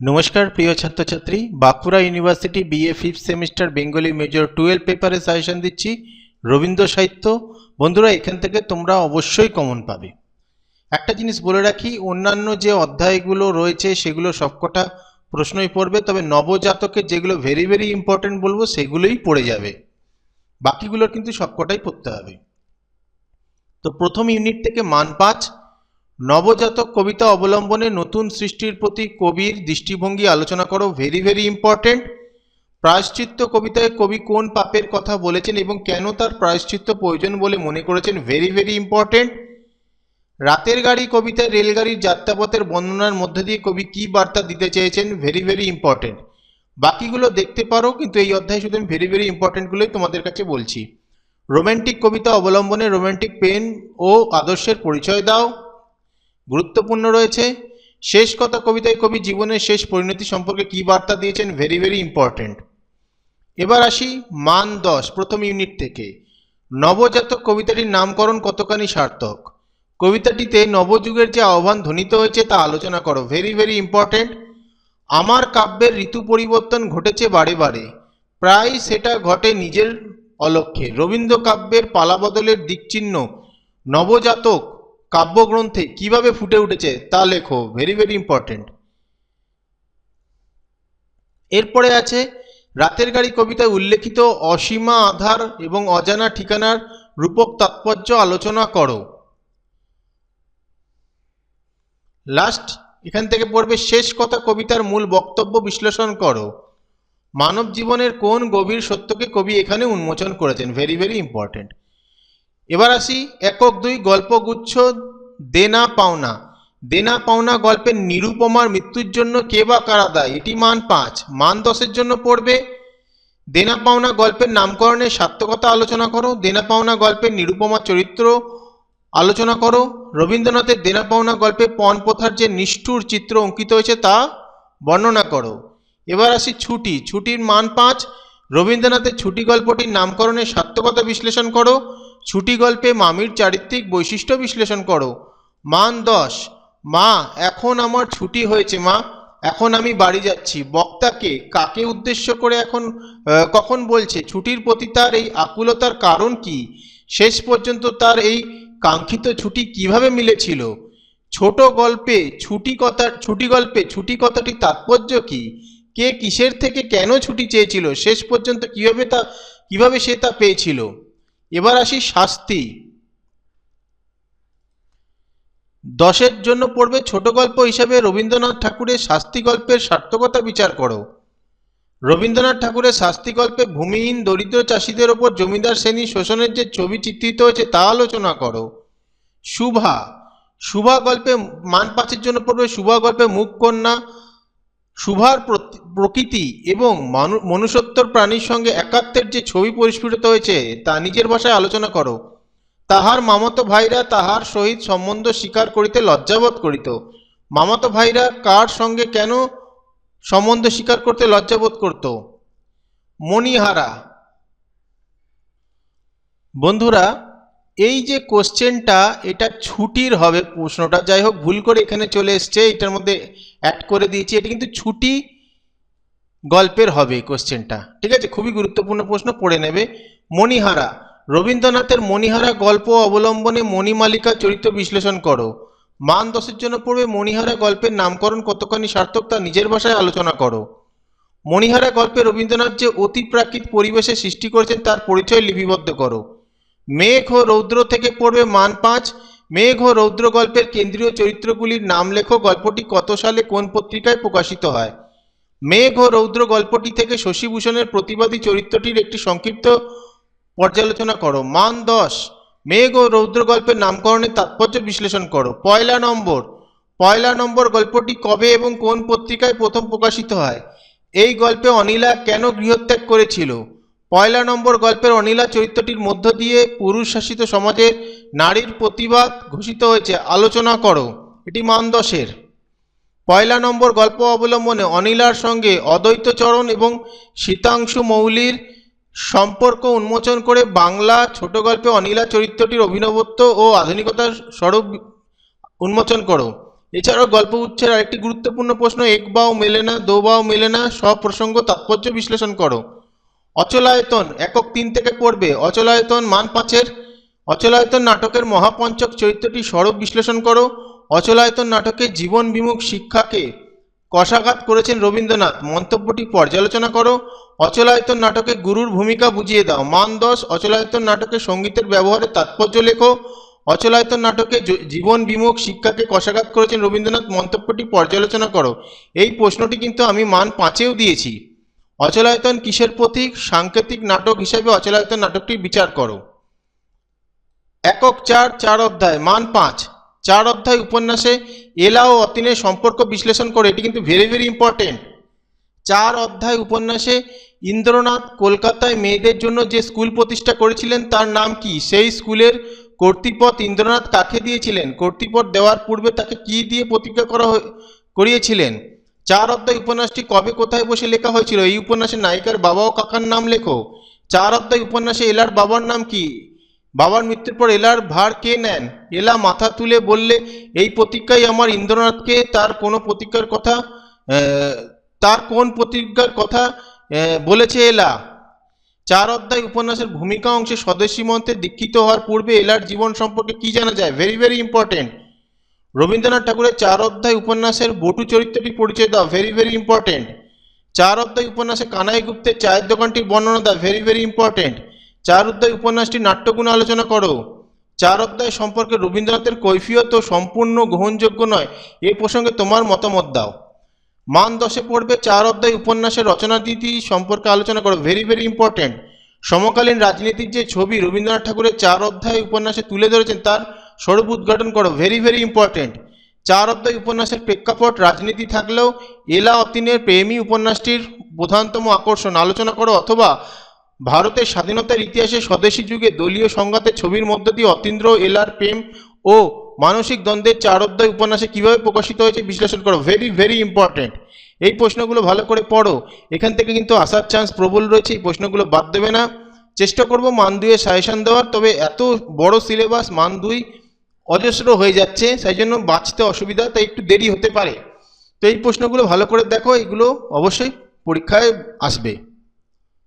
নমস্কার, প্রিয় ছাত্রছাত্রী। Bankura university BA fifth semester Bengali major twelve পেপারে সাজেশন দিচ্ছি, রবীন্দ্র সাহিত্য। বন্ধুরা, এখান থেকে তোমরা অবশ্যই কমন পাবে। একটা জিনিস বলে রাখি, অন্যান্য যে অধ্যায়গুলো রয়েছে, সেগুলো সবকটা প্রশ্নই পড়বে, তবে নবজাতকের যেগুলো ভেরি ভেরি ইম্পর্টেন্ট বলব, সেগুলোই পড়ে যাবে। বাকিগুলোর কিন্তু সবকটাই পড়তে হবে। তো প্রথম ইউনিট থেকে মান পাঁচ নবজাতক কবিতা অবলম্বনে নতুন সৃষ্টির প্রতি কবির দৃষ্টিভঙ্গি আলোচনা করো। ভেরি ভেরি ইম্পর্টেন্ট প্রায়শ্চিত্ত কবিতায় কবি কোন পাপের কথা বলেছেন এবং কেন তার প্রায়শ্চিত্ত প্রয়োজন বলে মনে করেছেন? ভেরি ভেরি ইম্পর্টেন্ট রাতের গাড়ি কবিতায় রেলগাড়ির যাত্রাপথের বর্ণনার মধ্যে দিয়ে কবি কি বার্তা দিতে চেয়েছেন? ভেরি ভেরি ইম্পর্টেন্ট বাকিগুলো দেখতে পারো, কিন্তু এই অধ্যায়ে শুধু ভেরি ভেরি ইম্পর্টেন্টগুলোই তোমাদের কাছে বলছি। রোম্যান্টিক কবিতা অবলম্বনে রোম্যান্টিক পেন ও আদর্শের পরিচয় দাও। গুরুত্বপূর্ণ রয়েছে। শেষ কথা কবিতায় কবি জীবনের শেষ পরিণতি সম্পর্কে কি বার্তা দিয়েছেন? ভেরি ভেরি ইম্পর্টেন্ট এবার আসি মান দশ, প্রথম ইউনিট থেকে। নবজাতক কবিতাটির নামকরণ কতখানি সার্থক? কবিতাটিতে নবযুগের যে আহ্বান ধ্বনিত হয়েছে তা আলোচনা করো। ভেরি ভেরি ইম্পর্টেন্ট আমার কাব্যের ঋতু পরিবর্তন ঘটেছে বারে বারে। প্রায় সেটা ঘটে নিজের অলক্ষ্যে। রবীন্দ্র কাব্যের পালাবদলের দিকচিহ্ন নবজাতক কাব্যগ্রন্থে কীভাবে ফুটে উঠেছে তা লেখো ভেরি ভেরি ইম্পর্টেন্ট এরপরে আছে, রাতের গাড়ি কবিতায় উল্লেখিত অসীমা আধার এবং অজানা ঠিকানার রূপক তাৎপর্য আলোচনা করো। লাস্ট এখান থেকে পড়বে, শেষ কথা কবিতার মূল বক্তব্য বিশ্লেষণ করো। মানব জীবনের কোন গভীর সত্যকে কবি এখানে উন্মোচন করেছেন? ভেরি ভেরি ইম্পর্টেন্ট এবার আসি একক দুই গল্পগুচ্ছ দেনা পাওনা। দেনা পাওনা গল্পের নিরুপমার মৃত্যুর জন্য কে বা কারা দায়? এটি মান পাঁচ। মান দশের জন্য পড়বে। দেনা পাওনা গল্পের নামকরণের সার্থকতা আলোচনা করো। দেনা পাওনা গল্পের নিরুপমা চরিত্র আলোচনা করো। রবীন্দ্রনাথের দেনা পাওনা গল্পে পণ প্রথার যে নিষ্ঠুর চিত্র অঙ্কিত হয়েছে তা বর্ণনা করো। এবার আসি ছুটি। ছুটির মান পাঁচ। রবীন্দ্রনাথের ছুটি গল্পটির নামকরণের সার্থকতা বিশ্লেষণ করো। ছুটি গল্পে মামির চারিত্রিক বৈশিষ্ট্য বিশ্লেষণ করো। মান দশ। মা, এখন আমার ছুটি হয়েছে মা। এখন আমি বাড়ি যাচ্ছি। বক্তাকে কাকে উদ্দেশ্য করে এখন কখন বলছে? ছুটির প্রতি তার এই আকুলতার কারণ কি? শেষ পর্যন্ত তার এই কাঙ্ক্ষিত ছুটি কীভাবে মিলেছিল? ছোট গল্পে ছুটি কথা, ছুটি গল্পে ছুটি কথাটি তাৎপর্য কি? কে কিসের থেকে কেন ছুটি চেয়েছিল? শেষ পর্যন্ত কীভাবে তা, কীভাবে সে তা পেয়েছিল? এবার আসি শাস্তি। দশের জন্য পড়বে ছোট গল্প হিসাবে রবীন্দ্রনাথ ঠাকুরের শাস্তি গল্পের সার্থকতা বিচার করো। রবীন্দ্রনাথ ঠাকুরের শাস্তি গল্পে ভূমিহীন দরিদ্র চাষিদের ওপর জমিদার শ্রেণি শোষণের যে ছবি চিত্রিত হয়েছে তা আলোচনা করো। শুভা শুভা গল্পে মান পাঁচের জন্য পড়বে শুভা গল্পে মুখ কন্যা প্রতি- প্রকৃতি এবং মানু মনুষ্যত্বর প্রাণীর সঙ্গে একাত্মের যে ছবি পরিস্ফুটিত হয়েছে, তা নিজের ভাষায় আলোচনা করো। তাহার মামাতো ভাইরা তাহার সহিত সম্বন্ধ স্বীকার করিতে লজ্জাবোধ করিত। মামাতো ভাইরা কার সঙ্গে কেন সম্বন্ধ স্বীকার করতে লজ্জাবোধ করত? মণিহারা। বন্ধুরা এই যে কোশ্চেনটা, এটা ছুটির হবে প্রশ্নটা। যাই হোক, ভুল করে এখানে চলে এসছে, এটার মধ্যে অ্যাড করে দিয়েছি। এটা কিন্তু ছুটি গল্পের হবে কোশ্চেনটা। ঠিক আছে? খুবই গুরুত্বপূর্ণ প্রশ্ন, পড়ে নেবে। মণিহারা, রবীন্দ্রনাথের মণিহারা গল্প অবলম্বনে মণিমালিকা চরিত্র বিশ্লেষণ করো। মান দশের জন্য পড়বে মণিহারা গল্পের নামকরণ কতখানি সার্থক তা নিজের ভাষায় আলোচনা করো। মণিহারা গল্পে রবীন্দ্রনাথ যে অতিপ্রাকৃত পরিবেশে সৃষ্টি করেছেন তার পরিচয় লিপিবদ্ধ করো। মেঘ ও রৌদ্র থেকে পড়বে মান পাঁচ। মেঘ ও রৌদ্র গল্পের কেন্দ্রীয় চরিত্রগুলির নাম লেখো। গল্পটি কত সালে কোন পত্রিকায় প্রকাশিত হয়? মেঘ ও রৌদ্র গল্পটি থেকে শশীভূষণের প্রতিবাদী চরিত্রটির একটি সংক্ষিপ্ত পর্যালোচনা করো। মান দশ। মেঘ ও রৌদ্র গল্পের নামকরণের তাৎপর্য বিশ্লেষণ করো। পয়লা নম্বর। পয়লা নম্বর গল্পটি কবে এবং কোন পত্রিকায় প্রথম প্রকাশিত হয়? এই গল্পে অনিলা কেন গৃহত্যাগ করেছিল? পয়লা নম্বর গল্পের অনিলা চরিত্রটির মধ্য দিয়ে পুরুষ শাসিত সমাজে নারীর প্রতিবাদ ঘোষিত হয়েছে। আলোচনা করো। এটি মান দশের পয়লা নম্বর গল্প অবলম্বনে অনিলার সঙ্গে অদ্বৈতচরণ এবং শীতাংশু মৌলির সম্পর্ক উন্মোচন করে বাংলা ছোট গল্পে অনিলা চরিত্রটির অভিনবত্ব ও আধুনিকতার স্বরূপ উন্মোচন করো। এছাড়াও গল্প উচ্ছের আরেকটি গুরুত্বপূর্ণ প্রশ্ন, এক বাও মেলে না, দো বাও মেলে না? সব প্রসঙ্গ তাৎপর্য বিশ্লেষণ করো। অচলায়তন, একক তিন থেকে পড়বে। অচলায়তন মান পাঁচের। অচলায়তন নাটকের মহাপঞ্চক চরিত্রটি স্বরূপ বিশ্লেষণ করো। অচলায়তন নাটকে জীবন বিমুখ শিক্ষাকে কষাঘাত করেছেন রবীন্দ্রনাথ। মন্তব্যটি পর্যালোচনা করো। অচলায়তন নাটকে গুরুর ভূমিকা বুঝিয়ে দাও। মান দশ, অচলায়তন নাটকে সঙ্গীতের ব্যবহারে তাৎপর্য লেখো। অচলায়তন নাটকে জীবন বিমুখ শিক্ষাকে কষাঘাত করেছেন রবীন্দ্রনাথ। মন্তব্যটি পর্যালোচনা করো। এই প্রশ্নটি কিন্তু আমি মান পাঁচেও দিয়েছি। অচলায়তন কিসের প্রতীক? সাংকেতিক নাটক হিসেবে অচলায়তন নাটকটি বিচার করো। একক চার চার অধ্যায়, মান পাঁচ। চার অধ্যায় উপন্যাসে এলা ও অতীনের সম্পর্ক বিশ্লেষণ করে, এটি কিন্তু ভেরি ভেরি ইম্পর্টেন্ট চার অধ্যায় উপন্যাসে ইন্দ্রনাথ কলকাতায় মেয়েদের জন্য যে স্কুল প্রতিষ্ঠা করেছিলেন, তার নাম কি? সেই স্কুলের কর্তৃপদ ইন্দ্রনাথ কাকে দিয়েছিলেন? কর্তৃপদ দেওয়ার পূর্বে তাকে কি দিয়ে প্রতিজ্ঞা করা করিয়েছিলেন? চার অধ্যায় উপন্যাসটি কবে কোথায় বসে লেখা হয়েছিল? এই উপন্যাসে নায়িকার বাবা ও কাকার নাম লেখো। চার অধ্যায় উপন্যাসে এলার বাবার নাম কি? বাবার মৃত্যুর পর এলার ভার কে নেন? এলা মাথা তুলে বললে, এই প্রতিজ্ঞাই আমার ইন্দ্রনাথকে তার কোনো প্রতিজ্ঞার কথা তার কোন প্রতিজ্ঞার কথা বলেছে এলা? চার অধ্যায় উপন্যাসের ভূমিকা অংশে স্বদেশী মন্ত্রে দীক্ষিত হওয়ার পূর্বে এলার জীবন সম্পর্কে কি জানা যায়? ভেরি ভেরি ইম্পর্টেন্ট রবীন্দ্রনাথ ঠাকুরের চার অধ্যায় উপন্যাসের বটু চরিত্রটি পরিচয় দাও ভেরি ভেরি ইম্পর্টেন্ট চার অধ্যায় উপন্যাসে কানাই গুপ্তের চায়ের দোকানটির বর্ণনা দাও ভেরি ভেরি ইম্পর্টেন্ট চার অধ্যায় উপন্যাসটি নাট্যগুণ আলোচনা করো। চার অধ্যায় সম্পর্কে রবীন্দ্রনাথের কৈফিয়ত সম্পূর্ণ গ্রহণযোগ্য নয়, এ প্রসঙ্গে তোমার মতামত দাও। মান দশে পড়বে চার অধ্যায় উপন্যাসের রচনানীতি সম্পর্কে আলোচনা করো ভেরি ভেরি ইম্পর্টেন্ট সমকালীন রাজনীতির যে ছবি রবীন্দ্রনাথ ঠাকুরের চার অধ্যায় উপন্যাসে তুলে ধরেছেন, তার স্বরূপ উদ্ঘাটন করো। ভেরি ভেরি ইম্পর্টেন্ট চার অধ্যায় উপন্যাসের প্রেক্ষাপট, রাজনীতি থাকলেও এলা অতীনের প্রেমী উপন্যাসটির প্রধানতম আকর্ষণ। আলোচনা করো, অথবা ভারতের স্বাধীনতার ইতিহাসে স্বদেশী যুগে দলীয় সংঘাতের ছবির মধ্য দিয়ে অতীন্দ্র, এলার প্রেম ও মানসিক দ্বন্দ্বের চার অধ্যায় উপন্যাসে কীভাবে প্রকাশিত হয়েছে বিশ্লেষণ করো। ভেরি ভেরি ইম্পর্টেন্ট এই প্রশ্নগুলো ভালো করে পড়ো। এখান থেকে কিন্তু আসার চান্স প্রবল রয়েছে, এই প্রশ্নগুলো বাদ দেবে না। চেষ্টা করব মান দুয়ে সাজেশন দেওয়ার, তবে এত বড় সিলেবাস মান দুই অজস্র হয়ে যাচ্ছে সেই জন্য বাঁচতে অসুবিধা, তাই একটু দেরি হতে পারে। তো এই প্রশ্নগুলো ভালো করে দেখো, এগুলো অবশ্যই পরীক্ষায় আসবে।